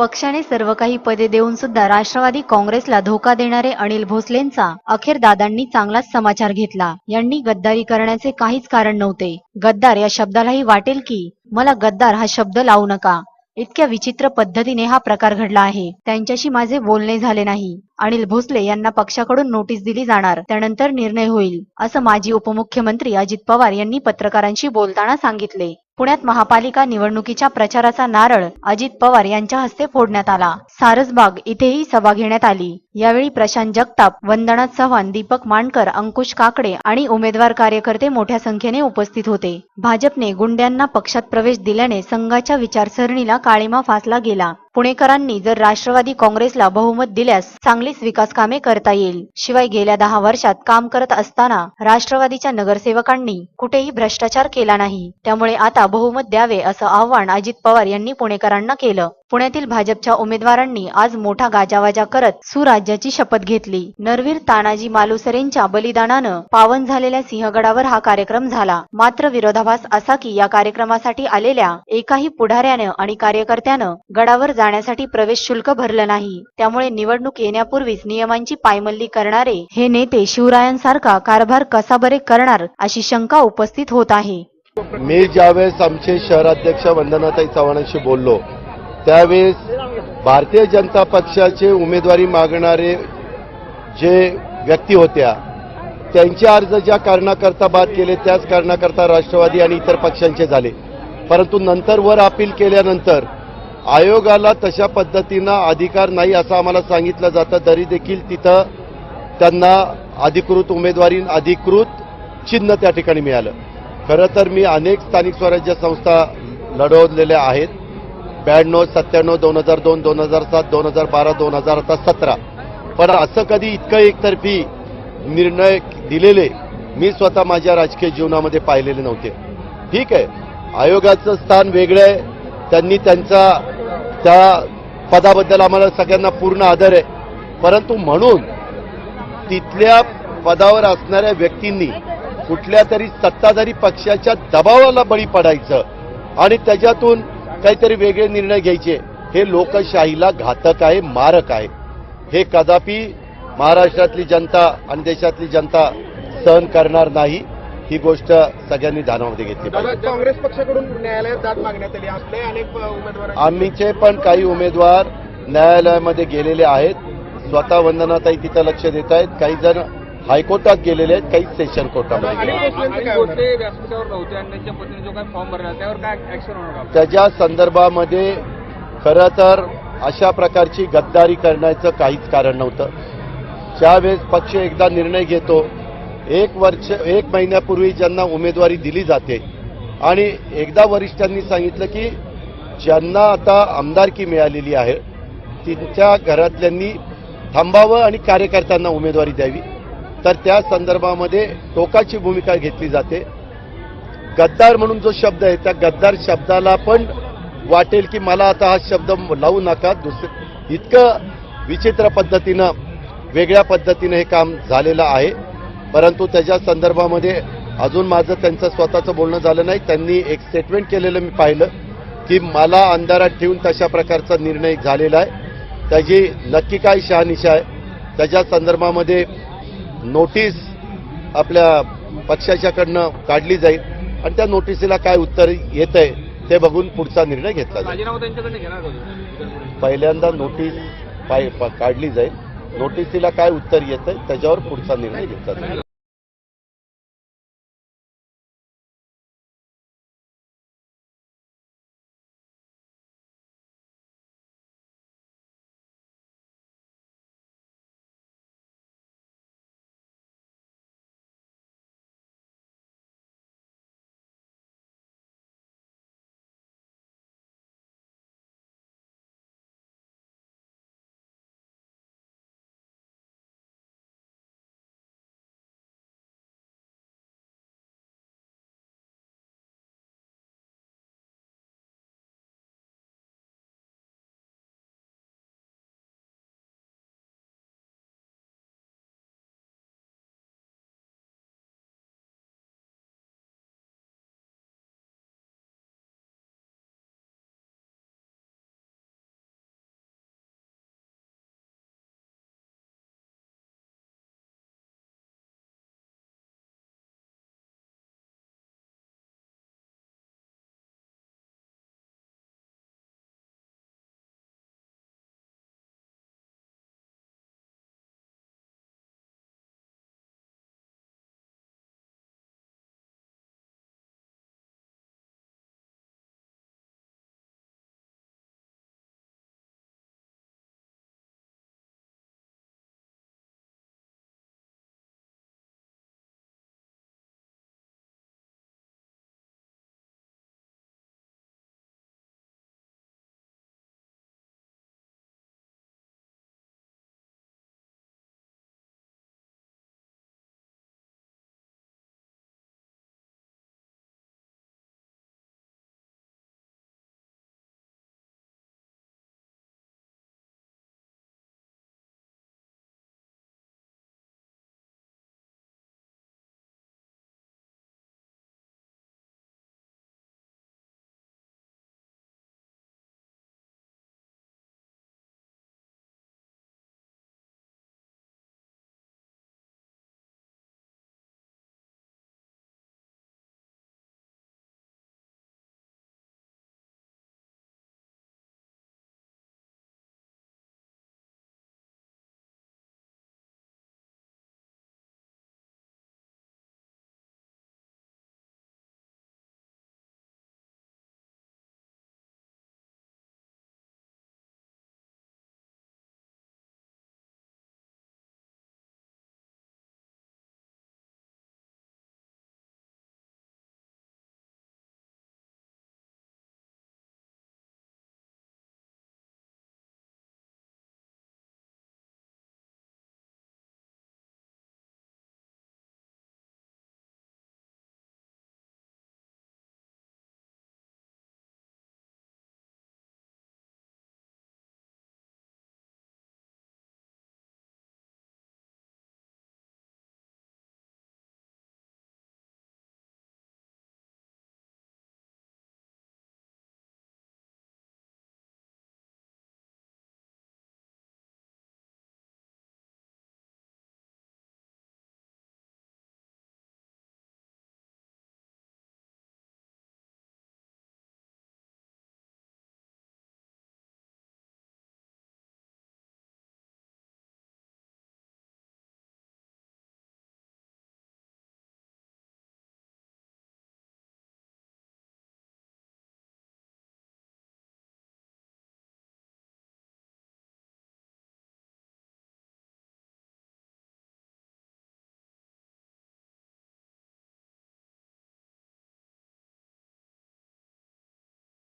पक्षाने सर्व काही पदे देऊन सुद्धा राष्ट्रवादी काँग्रेसला धोका देणारे अनिल भोसलेंचा अखेर दादांनी चांगलाच समाचार घेतला. यांनी गद्दारी करण्याचे काहीच कारण नव्हते. गद्दार या शब्दालाही वाटेल की मला गद्दार हा शब्द लावू नका. इतक्या विचित्र पद्धतीने हा प्रकार घडला आहे. त्यांच्याशी माझे बोलणे झाले नाही. अनिल भोसले यांना पक्षाकडून नोटीस दिली जाणार. त्यानंतर निर्णय होईल असं माजी उपमुख्यमंत्री अजित पवार यांनी पत्रकारांशी बोलताना सांगितले. पुण्यात महापालिका निवडणुकीच्या प्रचाराचा नारळ अजित पवार यांच्या हस्ते फोडण्यात आला. सारसबाग इथेही सभा घेण्यात आली. यावेळी प्रशांत जगताप वंदना चव्हाण दीपक मांडकर अंकुश काकडे आणि उमेदवार कार्यकर्ते मोठ्या संख्येने उपस्थित होते. भाजपने गुंड्यांना पक्षात प्रवेश दिल्याने संघाच्या विचारसरणीला काळीमा फासला गेला. पुणेकरांनी जर राष्ट्रवादी काँग्रेसला बहुमत दिल्यास चांगलीच विकास कामे करता येईल. शिवाय गेल्या दहा वर्षात काम करत असताना राष्ट्रवादीच्या नगरसेवकांनी कुठेही भ्रष्टाचार केला नाही. त्यामुळे आता बहुमत द्यावे असं आव्हान अजित पवार यांनी पुणेकरांना केलं. पुण्यातील भाजपच्या उमेदवारांनी आज मोठा गाजावाजा करत सुराज्याची शपथ घेतली. नरवीर तानाजी मालुसरेंच्या बलिदानानं पावन झालेल्या सिंहगडावर हा कार्यक्रम झाला. मात्र विरोधाभास असा की या कार्यक्रमासाठी आलेल्या एकाही पुढाऱ्यानं आणि कार्यकर्त्यानं गडावर जाण्यासाठी प्रवेश शुल्क भरलं नाही. त्यामुळे निवडणूक येण्यापूर्वीच नियमांची पायमल्ली करणारे हे नेते शिवरायांसारखा कारभार कसा बरे करणार अशी शंका उपस्थित होत आहे. मी ज्यावेळेस आमचे शहराध्यक्ष वंदनाताई चव्हाणांशी बोललो त्यावेळेस भारतीय जनता पक्षाचे उमेदवारी मागणारे जे व्यक्ती होत्या त्यांचे अर्ज ज्या कारणाकरता बाद केले त्याच कारणाकरता राष्ट्रवादी आणि इतर पक्षांचे झाले. परंतु नंतर वर अपील केल्यानंतर आयोगाला तशा पद्धतीनं अधिकार नाही असं आम्हाला सांगितलं जातं. तरी देखील तिथं त्यांना अधिकृत उमेदवारी अधिकृत चिन्ह त्या ठिकाणी मिळालं. खरं तर मी अनेक स्थानिक स्वराज्य संस्था लढवलेल्या आहेत. ब्याण्णव सत्त्याण्णव दोन हजार दोन दोन हजार सात दोन हजार बारा दोन हजार आता सतरा. पण असं कधी इतकं एकतर्फी निर्णय दिलेले मी स्वतः माझ्या राजकीय जीवनामध्ये पाहिलेले नव्हते. ठीक आहे आयोगाचं स्थान वेगळं आहे त्यांनी त्यांचा त्या पदाबद्दल आम्हाला सगळ्यांना पूर्ण आदर आहे. परंतु म्हणून तिथल्या पदावर असणाऱ्या व्यक्तींनी कुठल्या तरी सत्ताधारी पक्षाच्या दबावाला बळी पडायचं आणि त्याच्यातून काहीतरी वेगळे निर्णय घ्यायचे. हे लोकशाहीला घातक आहे मारक आहे. हे कदापि महाराष्ट्रातली जनता आणि देशातली जनता सहन करणार नाही. ही गोष्ट सगळ्यांनी ध्यानामध्ये घेतली काँग्रेस पक्षाकडून न्यायालयात दाद मागण्यात आली. आपले अनेक उमेदवार आम्हीचे पण काही उमेदवार न्यायालयामध्ये गेलेले आहेत. स्वतः वंदनाताई तिथं लक्ष देत आहेत. काही जण हायकोर्टात गेलेले आहेत काही सेशन कोर्टामध्ये? त्याच्या संदर्भामध्ये खरं तर अशा प्रकारची गद्दारी करण्याचं काहीच कारण नव्हतं. ज्यावेळेस पक्ष एकदा निर्णय घेतो एक वर्ष एक महिन्यापूर्वी ज्यांना उमेदवारी दिली जाते आणि एकदा वरिष्ठांनी सांगितलं की ज्यांना आता आमदारकी मिळालेली आहे त्यांच्या घरातल्यांनी थांबावं आणि कार्यकर्त्यांना उमेदवारी द्यावी. तर त्या संदर्भामध्ये टोकाची भूमिका घेतली जाते. गद्दार म्हणून जो शब्द आहे त्या गद्दार शब्दाला पण वाटेल की मला आता हा शब्द लावू नका. दुसरं इतकं विचित्र पद्धतीनं वेगळ्या पद्धतीनं हे काम झालेलं आहे. परंतु त्याच्या संदर्भामध्ये अजून माझं त्यांचं स्वतःचं बोलणं झालं नाही. त्यांनी एक स्टेटमेंट केलेलं मी पाहिलं की मला अंधारात ठेवून तशा प्रकारचा निर्णय झालेला आहे. त्याची नक्की काय शहानिशा आहे? त्याच्या संदर्भामध्ये नोटीस आपल्या पक्षाच्याकडनं काढली जाईल. आणि त्या नोटिसीला काय उत्तर येत आहे ते बघून पुढचा निर्णय घेतला जाईल? पहिल्यांदा नोटीस काढली जाईल. नोटिसीला काय उत्तर येत आहे त्याच्यावर पुढचा निर्णय घेतला जाईल.